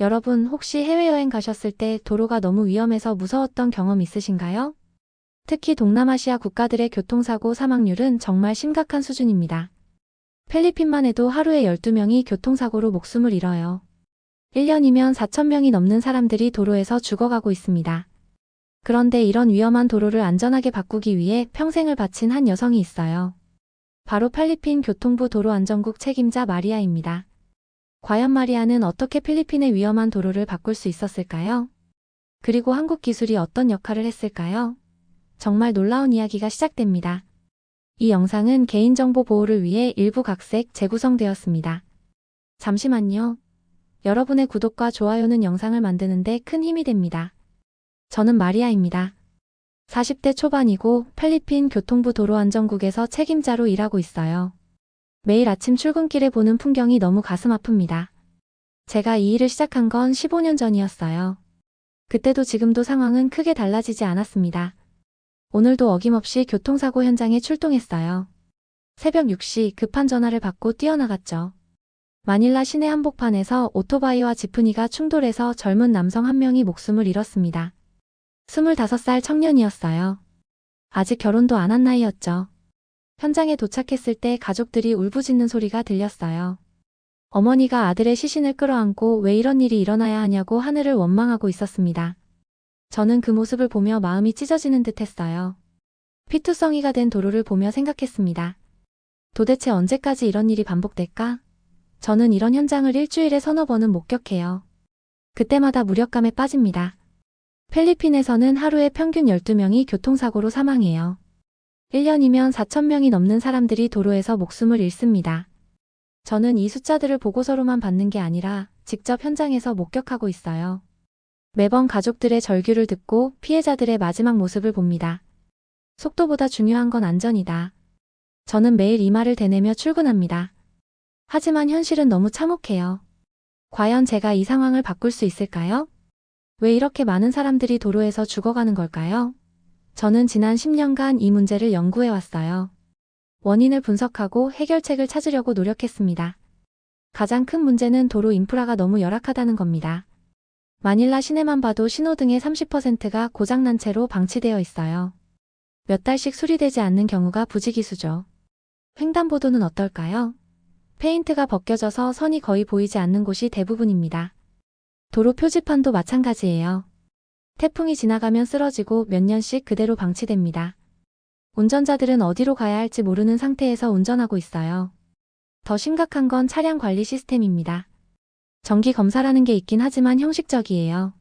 여러분 혹시 해외여행 가셨을 때 도로가 너무 위험해서 무서웠던 경험 있으신가요? 특히 동남아시아 국가들의 교통사고 사망률은 정말 심각한 수준입니다. 필리핀만 해도 하루에 12명이 교통사고로 목숨을 잃어요. 1년이면 4천명이 넘는 사람들이 도로에서 죽어가고 있습니다. 그런데 이런 위험한 도로를 안전하게 바꾸기 위해 평생을 바친 한 여성이 있어요. 바로 필리핀 교통부 도로안전국 책임자 마리아입니다. 과연 마리아는 어떻게 필리핀의 위험한 도로를 바꿀 수 있었을까요? 그리고 한국 기술이 어떤 역할을 했을까요? 정말 놀라운 이야기가 시작됩니다. 이 영상은 개인정보 보호를 위해 일부 각색 재구성되었습니다. 잠시만요. 여러분의 구독과 좋아요는 영상을 만드는데 큰 힘이 됩니다. 저는 마리아입니다. 40대 초반이고 필리핀 교통부 도로안전국에서 책임자로 일하고 있어요. 매일 아침 출근길에 보는 풍경이 너무 가슴 아픕니다. 제가 이 일을 시작한 건 15년 전이었어요. 그때도 지금도 상황은 크게 달라지지 않았습니다. 오늘도 어김없이 교통사고 현장에 출동했어요. 새벽 6시 급한 전화를 받고 뛰어나갔죠. 마닐라 시내 한복판에서 오토바이와 지프니가 충돌해서 젊은 남성 한 명이 목숨을 잃었습니다. 25살 청년이었어요. 아직 결혼도 안 한 나이였죠. 현장에 도착했을 때 가족들이 울부짖는 소리가 들렸어요. 어머니가 아들의 시신을 끌어안고 왜 이런 일이 일어나야 하냐고 하늘을 원망하고 있었습니다. 저는 그 모습을 보며 마음이 찢어지는 듯 했어요. 피투성이가 된 도로를 보며 생각했습니다. 도대체 언제까지 이런 일이 반복될까? 저는 이런 현장을 일주일에 서너 번은 목격해요. 그때마다 무력감에 빠집니다. 필리핀에서는 하루에 평균 12명이 교통사고로 사망해요. 1년이면 4천명이 넘는 사람들이 도로에서 목숨을 잃습니다. 저는 이 숫자들을 보고서로만 받는 게 아니라 직접 현장에서 목격하고 있어요. 매번 가족들의 절규를 듣고 피해자들의 마지막 모습을 봅니다. 속도보다 중요한 건 안전이다. 저는 매일 이 말을 되뇌며 출근합니다. 하지만 현실은 너무 참혹해요. 과연 제가 이 상황을 바꿀 수 있을까요? 왜 이렇게 많은 사람들이 도로에서 죽어가는 걸까요? 저는 지난 10년간 이 문제를 연구해 왔어요. 원인을 분석하고 해결책을 찾으려고 노력했습니다. 가장 큰 문제는 도로 인프라가 너무 열악하다는 겁니다. 마닐라 시내만 봐도 신호등의 30%가 고장난 채로 방치되어 있어요. 몇 달씩 수리되지 않는 경우가 부지기수죠. 횡단보도는 어떨까요? 페인트가 벗겨져서 선이 거의 보이지 않는 곳이 대부분입니다. 도로 표지판도 마찬가지예요. 태풍이 지나가면 쓰러지고 몇 년씩 그대로 방치됩니다. 운전자들은 어디로 가야 할지 모르는 상태에서 운전하고 있어요. 더 심각한 건 차량 관리 시스템입니다. 정기 검사라는 게 있긴 하지만 형식적이에요.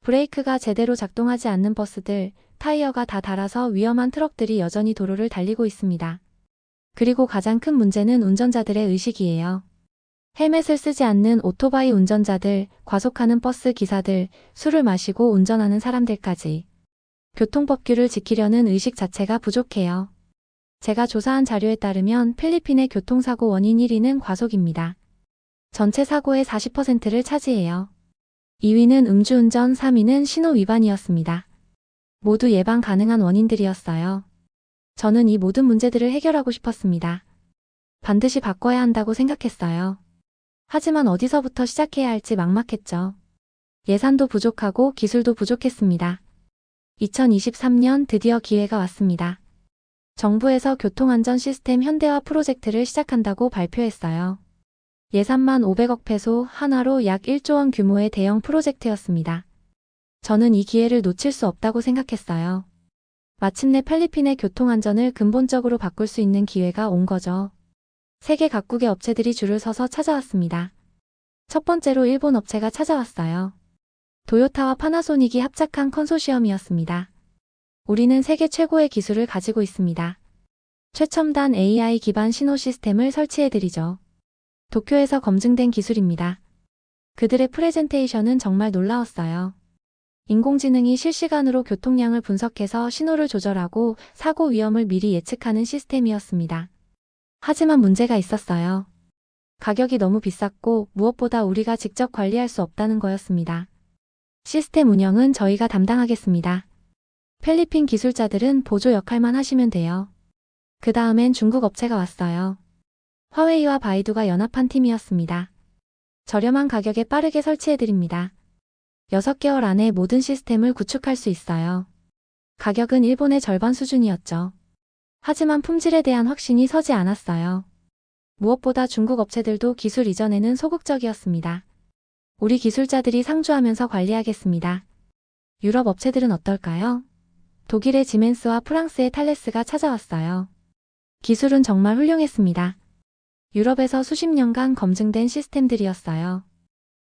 브레이크가 제대로 작동하지 않는 버스들, 타이어가 다 닳아서 위험한 트럭들이 여전히 도로를 달리고 있습니다. 그리고 가장 큰 문제는 운전자들의 의식이에요. 헬멧을 쓰지 않는 오토바이 운전자들, 과속하는 버스 기사들, 술을 마시고 운전하는 사람들까지. 교통법규를 지키려는 의식 자체가 부족해요. 제가 조사한 자료에 따르면 필리핀의 교통사고 원인 1위는 과속입니다. 전체 사고의 40%를 차지해요. 2위는 음주운전, 3위는 신호 위반이었습니다. 모두 예방 가능한 원인들이었어요. 저는 이 모든 문제들을 해결하고 싶었습니다. 반드시 바꿔야 한다고 생각했어요. 하지만 어디서부터 시작해야 할지 막막했죠. 예산도 부족하고 기술도 부족했습니다. 2023년 드디어 기회가 왔습니다. 정부에서 교통안전 시스템 현대화 프로젝트를 시작한다고 발표했어요. 예산만 500억 페소 하나로 약 1조 원 규모의 대형 프로젝트였습니다. 저는 이 기회를 놓칠 수 없다고 생각했어요. 마침내 필리핀의 교통안전을 근본적으로 바꿀 수 있는 기회가 온 거죠. 세계 각국의 업체들이 줄을 서서 찾아왔습니다. 첫 번째로 일본 업체가 찾아왔어요. 도요타와 파나소닉이 합작한 컨소시엄이었습니다. 우리는 세계 최고의 기술을 가지고 있습니다. 최첨단 AI 기반 신호 시스템을 설치해드리죠. 도쿄에서 검증된 기술입니다. 그들의 프레젠테이션은 정말 놀라웠어요. 인공지능이 실시간으로 교통량을 분석해서 신호를 조절하고 사고 위험을 미리 예측하는 시스템이었습니다. 하지만 문제가 있었어요. 가격이 너무 비쌌고 무엇보다 우리가 직접 관리할 수 없다는 거였습니다. 시스템 운영은 저희가 담당하겠습니다. 필리핀 기술자들은 보조 역할만 하시면 돼요. 그 다음엔 중국 업체가 왔어요. 화웨이와 바이두가 연합한 팀이었습니다. 저렴한 가격에 빠르게 설치해드립니다. 6개월 안에 모든 시스템을 구축할 수 있어요. 가격은 일본의 절반 수준이었죠. 하지만 품질에 대한 확신이 서지 않았어요. 무엇보다 중국 업체들도 기술 이전에는 소극적이었습니다. 우리 기술자들이 상주하면서 관리하겠습니다. 유럽 업체들은 어떨까요? 독일의 지멘스와 프랑스의 탈레스가 찾아왔어요. 기술은 정말 훌륭했습니다. 유럽에서 수십 년간 검증된 시스템들이었어요.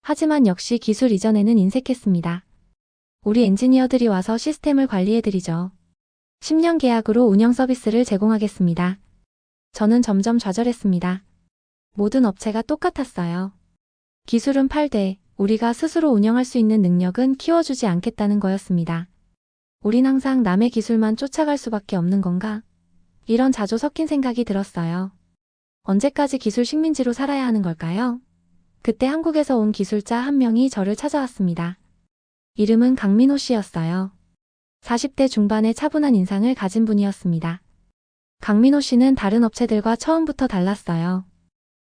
하지만 역시 기술 이전에는 인색했습니다. 우리 엔지니어들이 와서 시스템을 관리해드리죠. 10년 계약으로 운영 서비스를 제공하겠습니다. 저는 점점 좌절했습니다. 모든 업체가 똑같았어요. 기술은 8대, 우리가 스스로 운영할 수 있는 능력은 키워주지 않겠다는 거였습니다. 우린 항상 남의 기술만 쫓아갈 수밖에 없는 건가? 이런 자조 섞인 생각이 들었어요. 언제까지 기술 식민지로 살아야 하는 걸까요? 그때 한국에서 온 기술자 한 명이 저를 찾아왔습니다. 이름은 강민호 씨였어요. 40대 중반의 차분한 인상을 가진 분이었습니다. 강민호 씨는 다른 업체들과 처음부터 달랐어요.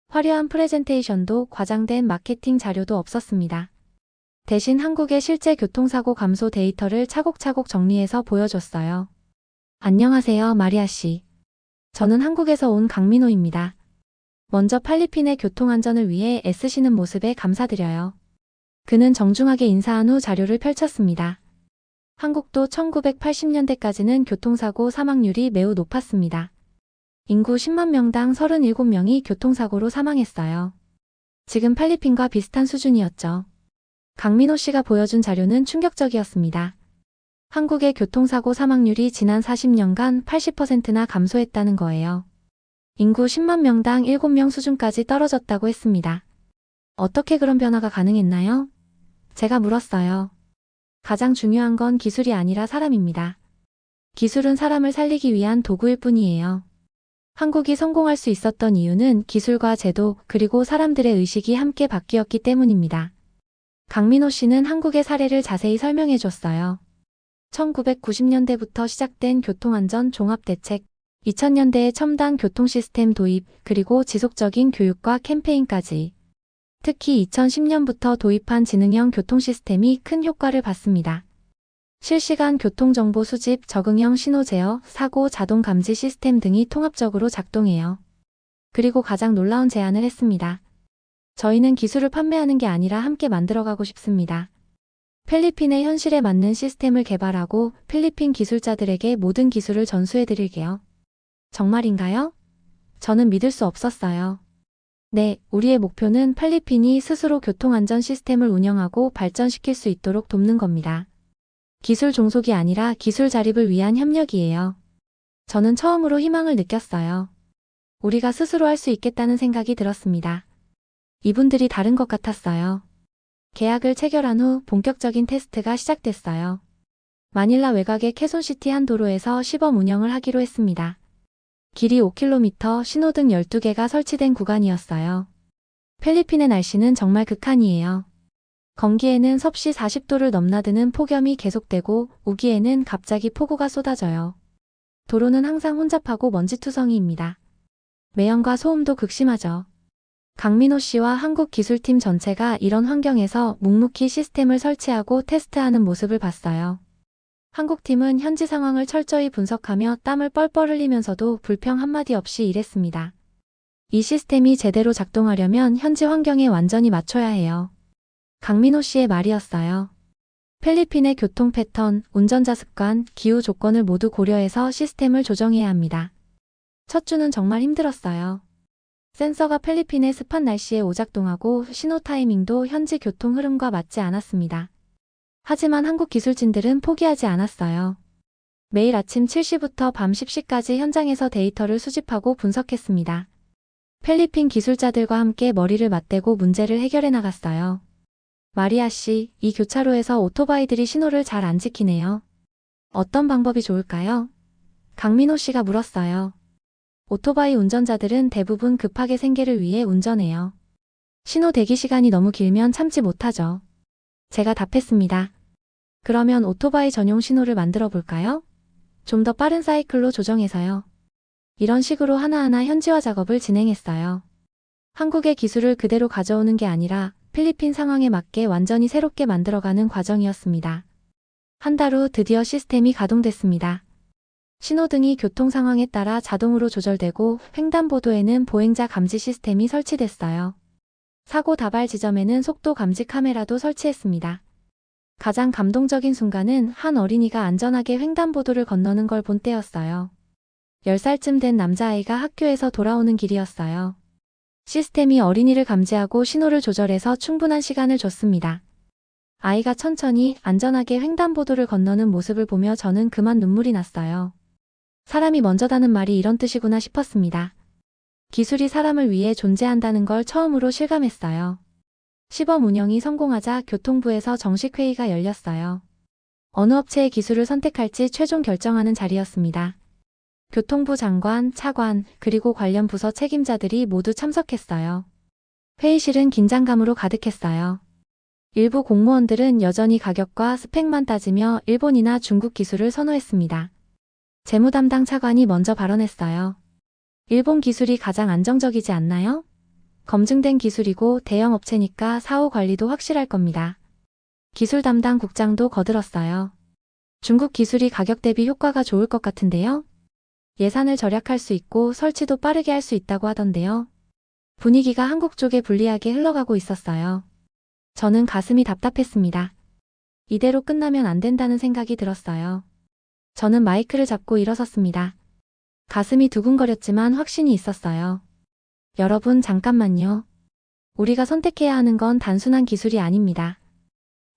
화려한 프레젠테이션도 과장된 마케팅 자료도 없었습니다. 대신 한국의 실제 교통사고 감소 데이터를 차곡차곡 정리해서 보여줬어요. 안녕하세요, 마리아 씨. 저는 한국에서 온 강민호입니다. 먼저 팔리핀의 교통안전을 위해 애쓰시는 모습에 감사드려요. 그는 정중하게 인사한 후 자료를 펼쳤습니다. 한국도 1980년대까지는 교통사고 사망률이 매우 높았습니다. 인구 10만 명당 37명이 교통사고로 사망했어요. 지금 팔리핀과 비슷한 수준이었죠. 강민호 씨가 보여준 자료는 충격적이었습니다. 한국의 교통사고 사망률이 지난 40년간 80%나 감소했다는 거예요. 인구 10만 명당 7명 수준까지 떨어졌다고 했습니다. 어떻게 그런 변화가 가능했나요? 제가 물었어요. 가장 중요한 건 기술이 아니라 사람입니다. 기술은 사람을 살리기 위한 도구일 뿐이에요. 한국이 성공할 수 있었던 이유는 기술과 제도 그리고 사람들의 의식이 함께 바뀌었기 때문입니다. 강민호 씨는 한국의 사례를 자세히 설명해 줬어요. 1990년대부터 시작된 교통안전 종합대책, 2000년대의 첨단 교통 시스템 도입, 그리고 지속적인 교육과 캠페인까지. 특히 2010년부터 도입한 지능형 교통 시스템이 큰 효과를 봤습니다. 실시간 교통정보 수집, 적응형 신호 제어, 사고 자동 감지 시스템 등이 통합적으로 작동해요. 그리고 가장 놀라운 제안을 했습니다. 저희는 기술을 판매하는 게 아니라 함께 만들어가고 싶습니다. 필리핀의 현실에 맞는 시스템을 개발하고 필리핀 기술자들에게 모든 기술을 전수해드릴게요. 정말인가요? 저는 믿을 수 없었어요. 네, 우리의 목표는 필리핀이 스스로 교통안전 시스템을 운영하고 발전시킬 수 있도록 돕는 겁니다. 기술 종속이 아니라 기술 자립을 위한 협력이에요. 저는 처음으로 희망을 느꼈어요. 우리가 스스로 할 수 있겠다는 생각이 들었습니다. 이분들이 다른 것 같았어요. 계약을 체결한 후 본격적인 테스트가 시작됐어요. 마닐라 외곽의 캐손시티 한 도로에서 시범 운영을 하기로 했습니다. 길이 5km, 신호등 12개가 설치된 구간이었어요. 필리핀의 날씨는 정말 극한이에요. 건기에는 섭씨 40도를 넘나드는 폭염이 계속되고 우기에는 갑자기 폭우가 쏟아져요. 도로는 항상 혼잡하고 먼지투성이입니다. 매연과 소음도 극심하죠. 강민호 씨와 한국 기술팀 전체가 이런 환경에서 묵묵히 시스템을 설치하고 테스트하는 모습을 봤어요. 한국 팀은 현지 상황을 철저히 분석하며 땀을 뻘뻘 흘리면서도 불평 한마디 없이 일했습니다. 이 시스템이 제대로 작동하려면 현지 환경에 완전히 맞춰야 해요. 강민호 씨의 말이었어요. 필리핀의 교통 패턴, 운전자 습관, 기후 조건을 모두 고려해서 시스템을 조정해야 합니다. 첫 주는 정말 힘들었어요. 센서가 필리핀의 습한 날씨에 오작동하고 신호 타이밍도 현지 교통 흐름과 맞지 않았습니다. 하지만 한국 기술진들은 포기하지 않았어요. 매일 아침 7시부터 밤 10시까지 현장에서 데이터를 수집하고 분석했습니다. 필리핀 기술자들과 함께 머리를 맞대고 문제를 해결해 나갔어요. 마리아 씨, 이 교차로에서 오토바이들이 신호를 잘 안 지키네요. 어떤 방법이 좋을까요? 강민호 씨가 물었어요. 오토바이 운전자들은 대부분 급하게 생계를 위해 운전해요. 신호 대기 시간이 너무 길면 참지 못하죠. 제가 답했습니다. 그러면 오토바이 전용 신호를 만들어 볼까요? 좀 더 빠른 사이클로 조정해서요. 이런 식으로 하나하나 현지화 작업을 진행했어요. 한국의 기술을 그대로 가져오는 게 아니라 필리핀 상황에 맞게 완전히 새롭게 만들어가는 과정이었습니다. 한 달 후 드디어 시스템이 가동됐습니다. 신호등이 교통 상황에 따라 자동으로 조절되고 횡단보도에는 보행자 감지 시스템이 설치됐어요. 사고 다발 지점에는 속도 감지 카메라도 설치했습니다. 가장 감동적인 순간은 한 어린이가 안전하게 횡단보도를 건너는 걸 본 때였어요. 10살쯤 된 남자아이가 학교에서 돌아오는 길이었어요. 시스템이 어린이를 감지하고 신호를 조절해서 충분한 시간을 줬습니다. 아이가 천천히 안전하게 횡단보도를 건너는 모습을 보며 저는 그만 눈물이 났어요. 사람이 먼저다는 말이 이런 뜻이구나 싶었습니다. 기술이 사람을 위해 존재한다는 걸 처음으로 실감했어요. 시범 운영이 성공하자 교통부에서 정식 회의가 열렸어요. 어느 업체의 기술을 선택할지 최종 결정하는 자리였습니다. 교통부 장관, 차관, 그리고 관련 부서 책임자들이 모두 참석했어요. 회의실은 긴장감으로 가득했어요. 일부 공무원들은 여전히 가격과 스펙만 따지며 일본이나 중국 기술을 선호했습니다. 재무 담당 차관이 먼저 발언했어요. 일본 기술이 가장 안정적이지 않나요? 검증된 기술이고 대형 업체니까 사후 관리도 확실할 겁니다. 기술 담당 국장도 거들었어요. 중국 기술이 가격 대비 효과가 좋을 것 같은데요? 예산을 절약할 수 있고 설치도 빠르게 할 수 있다고 하던데요. 분위기가 한국 쪽에 불리하게 흘러가고 있었어요. 저는 가슴이 답답했습니다. 이대로 끝나면 안 된다는 생각이 들었어요. 저는 마이크를 잡고 일어섰습니다. 가슴이 두근거렸지만 확신이 있었어요. 여러분, 잠깐만요. 우리가 선택해야 하는 건 단순한 기술이 아닙니다.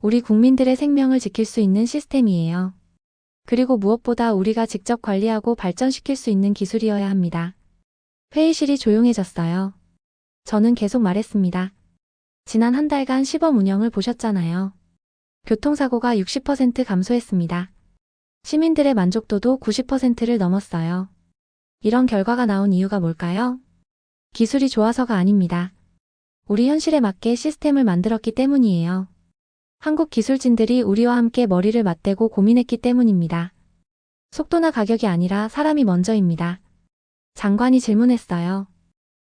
우리 국민들의 생명을 지킬 수 있는 시스템이에요. 그리고 무엇보다 우리가 직접 관리하고 발전시킬 수 있는 기술이어야 합니다. 회의실이 조용해졌어요. 저는 계속 말했습니다. 지난 한 달간 시범 운영을 보셨잖아요. 교통사고가 60% 감소했습니다. 시민들의 만족도도 90%를 넘었어요. 이런 결과가 나온 이유가 뭘까요? 기술이 좋아서가 아닙니다. 우리 현실에 맞게 시스템을 만들었기 때문이에요. 한국 기술진들이 우리와 함께 머리를 맞대고 고민했기 때문입니다. 속도나 가격이 아니라 사람이 먼저입니다. 장관이 질문했어요.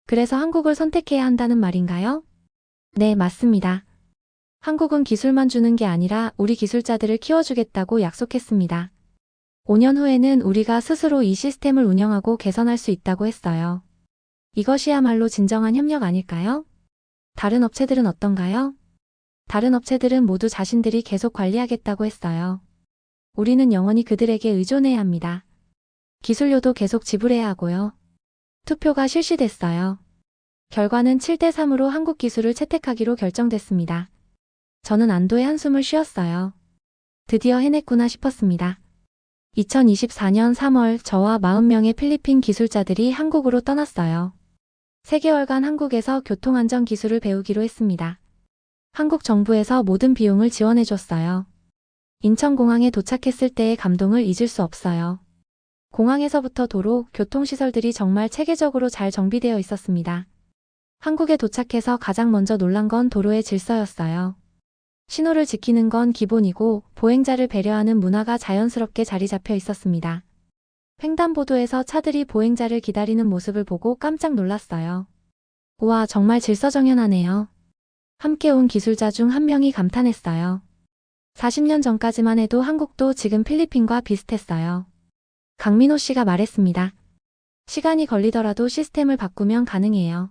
그래서 한국을 선택해야 한다는 말인가요? 네, 맞습니다. 한국은 기술만 주는 게 아니라 우리 기술자들을 키워주겠다고 약속했습니다. 5년 후에는 우리가 스스로 이 시스템을 운영하고 개선할 수 있다고 했어요. 이것이야말로 진정한 협력 아닐까요? 다른 업체들은 어떤가요? 다른 업체들은 모두 자신들이 계속 관리하겠다고 했어요. 우리는 영원히 그들에게 의존해야 합니다. 기술료도 계속 지불해야 하고요. 투표가 실시됐어요. 결과는 8대3으로 한국 기술을 채택하기로 결정됐습니다. 저는 안도의 한숨을 쉬었어요. 드디어 해냈구나 싶었습니다. 2024년 3월 저와 40명의 필리핀 기술자들이 한국으로 떠났어요. 3개월간 한국에서 교통안전 기술을 배우기로 했습니다. 한국 정부에서 모든 비용을 지원해 줬어요. 인천공항에 도착했을 때의 감동을 잊을 수 없어요. 공항에서부터 도로, 교통시설들이 정말 체계적으로 잘 정비되어 있었습니다. 한국에 도착해서 가장 먼저 놀란 건 도로의 질서였어요. 신호를 지키는 건 기본이고 보행자를 배려하는 문화가 자연스럽게 자리 잡혀 있었습니다. 횡단보도에서 차들이 보행자를 기다리는 모습을 보고 깜짝 놀랐어요. 우와, 정말 질서정연하네요. 함께 온 기술자 중 한 명이 감탄했어요. 40년 전까지만 해도 한국도 지금 필리핀과 비슷했어요. 강민호 씨가 말했습니다. 시간이 걸리더라도 시스템을 바꾸면 가능해요.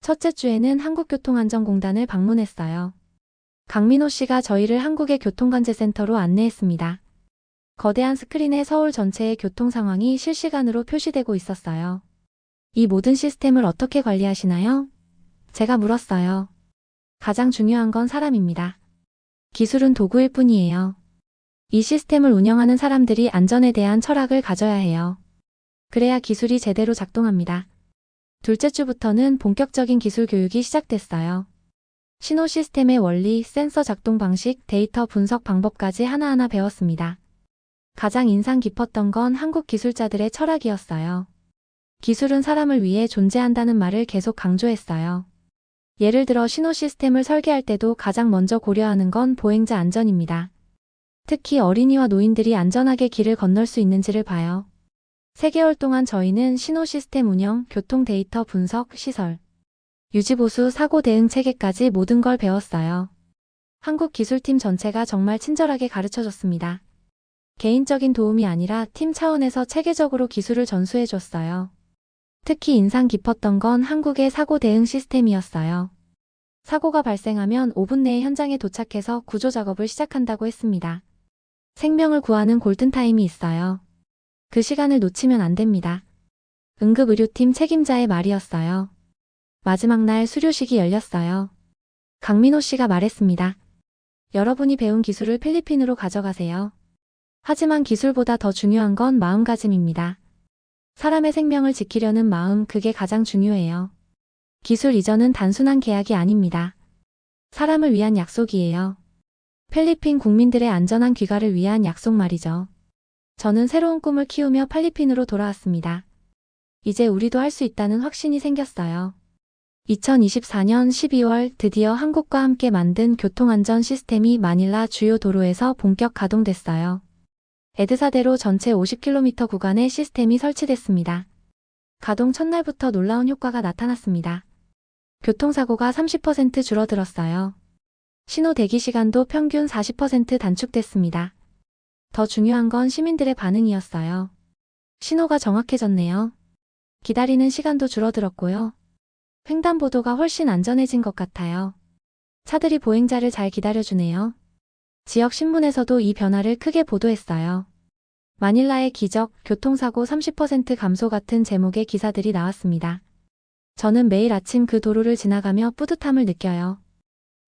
첫째 주에는 한국교통안전공단을 방문했어요. 강민호 씨가 저희를 한국의 교통관제센터로 안내했습니다. 거대한 스크린에 서울 전체의 교통 상황이 실시간으로 표시되고 있었어요. 이 모든 시스템을 어떻게 관리하시나요? 제가 물었어요. 가장 중요한 건 사람입니다. 기술은 도구일 뿐이에요. 이 시스템을 운영하는 사람들이 안전에 대한 철학을 가져야 해요. 그래야 기술이 제대로 작동합니다. 둘째 주부터는 본격적인 기술 교육이 시작됐어요. 신호 시스템의 원리, 센서 작동 방식, 데이터 분석 방법까지 하나하나 배웠습니다. 가장 인상 깊었던 건 한국 기술자들의 철학이었어요. 기술은 사람을 위해 존재한다는 말을 계속 강조했어요. 예를 들어 신호 시스템을 설계할 때도 가장 먼저 고려하는 건 보행자 안전입니다. 특히 어린이와 노인들이 안전하게 길을 건널 수 있는지를 봐요. 3개월 동안 저희는 신호 시스템 운영, 교통 데이터 분석, 시설, 유지보수 사고 대응 체계까지 모든 걸 배웠어요. 한국 기술팀 전체가 정말 친절하게 가르쳐 줬습니다. 개인적인 도움이 아니라 팀 차원에서 체계적으로 기술을 전수해 줬어요. 특히 인상 깊었던 건 한국의 사고 대응 시스템이었어요. 사고가 발생하면 5분 내에 현장에 도착해서 구조 작업을 시작한다고 했습니다. 생명을 구하는 골든타임이 있어요. 그 시간을 놓치면 안 됩니다. 응급의료팀 책임자의 말이었어요. 마지막 날 수료식이 열렸어요. 강민호 씨가 말했습니다. 여러분이 배운 기술을 필리핀으로 가져가세요. 하지만 기술보다 더 중요한 건 마음가짐입니다. 사람의 생명을 지키려는 마음, 그게 가장 중요해요. 기술 이전은 단순한 계약이 아닙니다. 사람을 위한 약속이에요. 필리핀 국민들의 안전한 귀가를 위한 약속 말이죠. 저는 새로운 꿈을 키우며 필리핀으로 돌아왔습니다. 이제 우리도 할 수 있다는 확신이 생겼어요. 2024년 12월 드디어 한국과 함께 만든 교통안전 시스템이 마닐라 주요 도로에서 본격 가동됐어요. 에드사대로 전체 50km 구간에 시스템이 설치됐습니다. 가동 첫날부터 놀라운 효과가 나타났습니다. 교통사고가 30% 줄어들었어요. 신호 대기 시간도 평균 40% 단축됐습니다. 더 중요한 건 시민들의 반응이었어요. 신호가 정확해졌네요. 기다리는 시간도 줄어들었고요. 횡단보도가 훨씬 안전해진 것 같아요. 차들이 보행자를 잘 기다려주네요. 지역 신문에서도 이 변화를 크게 보도했어요. 마닐라의 기적, 교통사고 30% 감소 같은 제목의 기사들이 나왔습니다. 저는 매일 아침 그 도로를 지나가며 뿌듯함을 느껴요.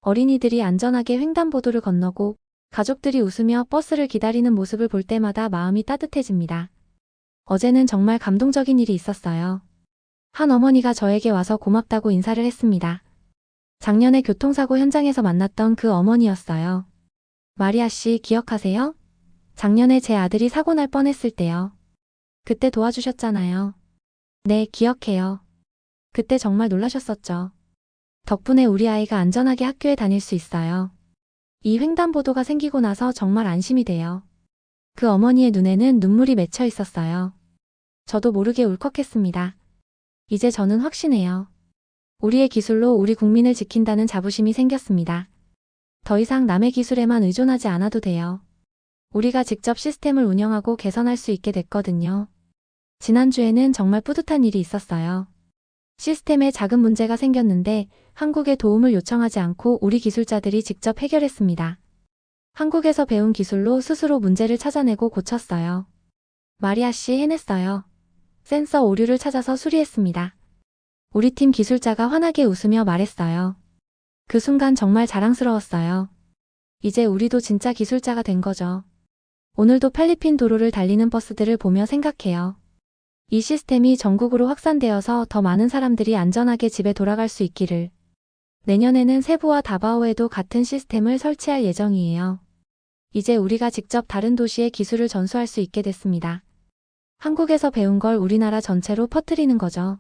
어린이들이 안전하게 횡단보도를 건너고 가족들이 웃으며 버스를 기다리는 모습을 볼 때마다 마음이 따뜻해집니다. 어제는 정말 감동적인 일이 있었어요. 한 어머니가 저에게 와서 고맙다고 인사를 했습니다. 작년에 교통사고 현장에서 만났던 그 어머니였어요. 마리아 씨 기억하세요? 작년에 제 아들이 사고 날 뻔했을 때요. 그때 도와주셨잖아요. 네, 기억해요. 그때 정말 놀라셨었죠. 덕분에 우리 아이가 안전하게 학교에 다닐 수 있어요. 이 횡단보도가 생기고 나서 정말 안심이 돼요. 그 어머니의 눈에는 눈물이 맺혀 있었어요. 저도 모르게 울컥했습니다. 이제 저는 확신해요. 우리의 기술로 우리 국민을 지킨다는 자부심이 생겼습니다. 더 이상 남의 기술에만 의존하지 않아도 돼요. 우리가 직접 시스템을 운영하고 개선할 수 있게 됐거든요. 지난주에는 정말 뿌듯한 일이 있었어요. 시스템에 작은 문제가 생겼는데 한국의 도움을 요청하지 않고 우리 기술자들이 직접 해결했습니다. 한국에서 배운 기술로 스스로 문제를 찾아내고 고쳤어요. 마리아 씨 해냈어요. 센서 오류를 찾아서 수리했습니다. 우리 팀 기술자가 환하게 웃으며 말했어요. 그 순간 정말 자랑스러웠어요. 이제 우리도 진짜 기술자가 된 거죠. 오늘도 필리핀 도로를 달리는 버스들을 보며 생각해요. 이 시스템이 전국으로 확산되어서 더 많은 사람들이 안전하게 집에 돌아갈 수 있기를. 내년에는 세부와 다바오에도 같은 시스템을 설치할 예정이에요. 이제 우리가 직접 다른 도시에 기술을 전수할 수 있게 됐습니다. 한국에서 배운 걸 우리나라 전체로 퍼뜨리는 거죠.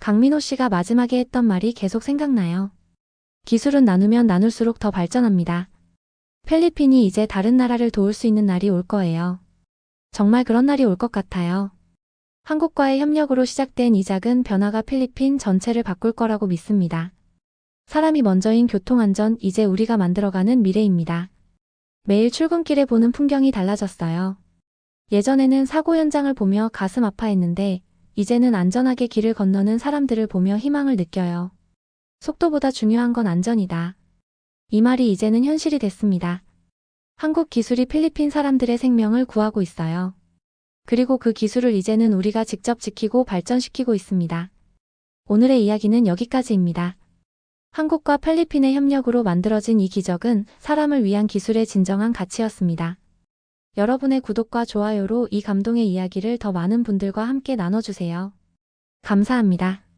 강민호 씨가 마지막에 했던 말이 계속 생각나요. 기술은 나누면 나눌수록 더 발전합니다. 필리핀이 이제 다른 나라를 도울 수 있는 날이 올 거예요. 정말 그런 날이 올 것 같아요. 한국과의 협력으로 시작된 이 작은 변화가 필리핀 전체를 바꿀 거라고 믿습니다. 사람이 먼저인 교통안전 이제 우리가 만들어가는 미래입니다. 매일 출근길에 보는 풍경이 달라졌어요. 예전에는 사고 현장을 보며 가슴 아파했는데 이제는 안전하게 길을 건너는 사람들을 보며 희망을 느껴요. 속도보다 중요한 건 안전이다. 이 말이 이제는 현실이 됐습니다. 한국 기술이 필리핀 사람들의 생명을 구하고 있어요. 그리고 그 기술을 이제는 우리가 직접 지키고 발전시키고 있습니다. 오늘의 이야기는 여기까지입니다. 한국과 필리핀의 협력으로 만들어진 이 기적은 사람을 위한 기술의 진정한 가치였습니다. 여러분의 구독과 좋아요로 이 감동의 이야기를 더 많은 분들과 함께 나눠주세요. 감사합니다.